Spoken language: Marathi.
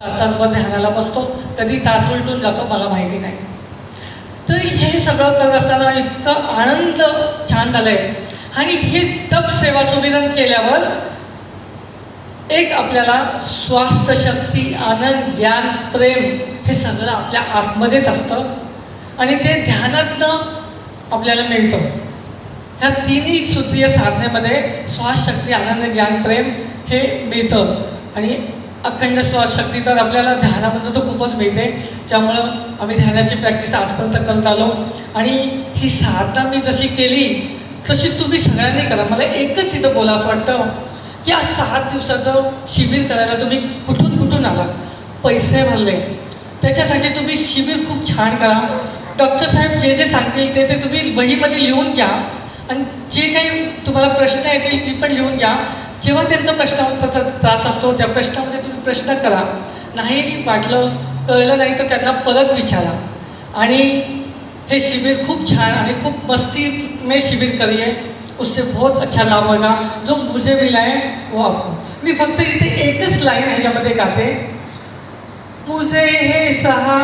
तास तासभर ध्यानाला बसतो कधी तास उलटून जातो मला माहिती नाही. तर हे सगळं करत असताना इतकं आनंद छान झालंय. आणि हे तप सेवा सुविधान केल्यावर एक आपल्याला स्वास्थ्य शक्ती आनंद ज्ञान प्रेम हे सगळं आपल्या आतमध्येच असतं. आणि ते ध्यानातनं आपल्याला मिळतं. ह्या तिन्ही सूत्रीय साधनेमध्ये श्वास शक्ती आनंद ज्ञान प्रेम हे मिळतं. आणि अखंड श्वासशक्ती तर आपल्याला ध्यानामध्ये तर खूपच मिळते त्यामुळं आम्ही ध्यानाची प्रॅक्टिस आजपर्यंत करत आलो. आणि ही साधना मी जशी केली तशी तुम्ही सगळ्यांनी करा. मला एकच इथं बोला असं वाटतं की आज सात दिवसाचं शिबिर करायला तुम्ही कुठून कुठून आला? पैसे भरले. त्याच्यासाठी तुम्ही शिबिर खूप छान करा. डॉक्टर साहेब जे जे सांगतील ते ते तुम्ही वहीमध्ये लिहून घ्या. आणि जे काही तुम्हाला प्रश्न येतील ती पण लिहून घ्या. जेव्हा त्यांचा प्रश्नाचा त्रास असतो. त्या प्रश्नामध्ये तुम्ही प्रश्न करा. नाही वाटलं कळलं नाही तर त्यांना परत विचारा. आणि हे शिबिर खूप छान आणि खूप मस्ती मे शिबिर करिए उससे बहुत अच्छा लाभ होगा. जो मुझे मिला है वो आपको. मी फक्त इथे एकच लाईन ह्याच्यामध्ये गाते. मुझे हे सहा